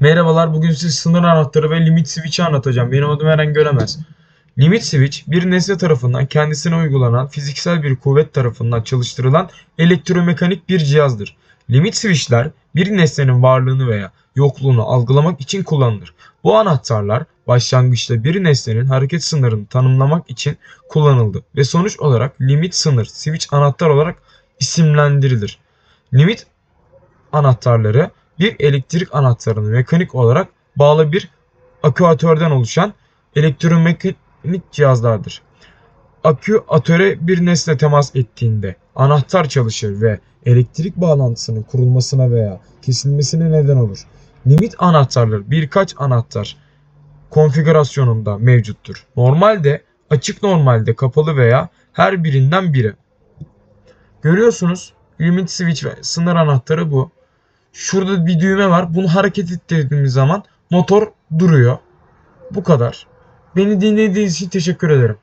Merhabalar, bugün size sınır anahtarı ve limit switch'i anlatacağım. Benim adım Eren Gölemez. Limit switch, bir nesne tarafından kendisine uygulanan fiziksel bir kuvvet tarafından çalıştırılan elektromekanik bir cihazdır. Limit switch'ler bir nesnenin varlığını veya yokluğunu algılamak için kullanılır. Bu anahtarlar başlangıçta bir nesnenin hareket sınırını tanımlamak için kullanıldı ve sonuç olarak limit sınır switch anahtar olarak isimlendirilir. Limit anahtarları bir elektrik anahtarını mekanik olarak bağlı bir aküatörden oluşan elektromekanik cihazlardır. Aküatöre bir nesne temas ettiğinde anahtar çalışır ve elektrik bağlantısının kurulmasına veya kesilmesine neden olur. Limit anahtarları birkaç anahtar konfigürasyonunda mevcuttur. Normalde, açık normalde kapalı veya her birinden biri. Görüyorsunuz limit switch ve sınır anahtarı bu. Şurada bir düğme var. Bunu hareket ettirdiğimiz zaman motor duruyor. Bu kadar. Beni dinlediğiniz için teşekkür ederim.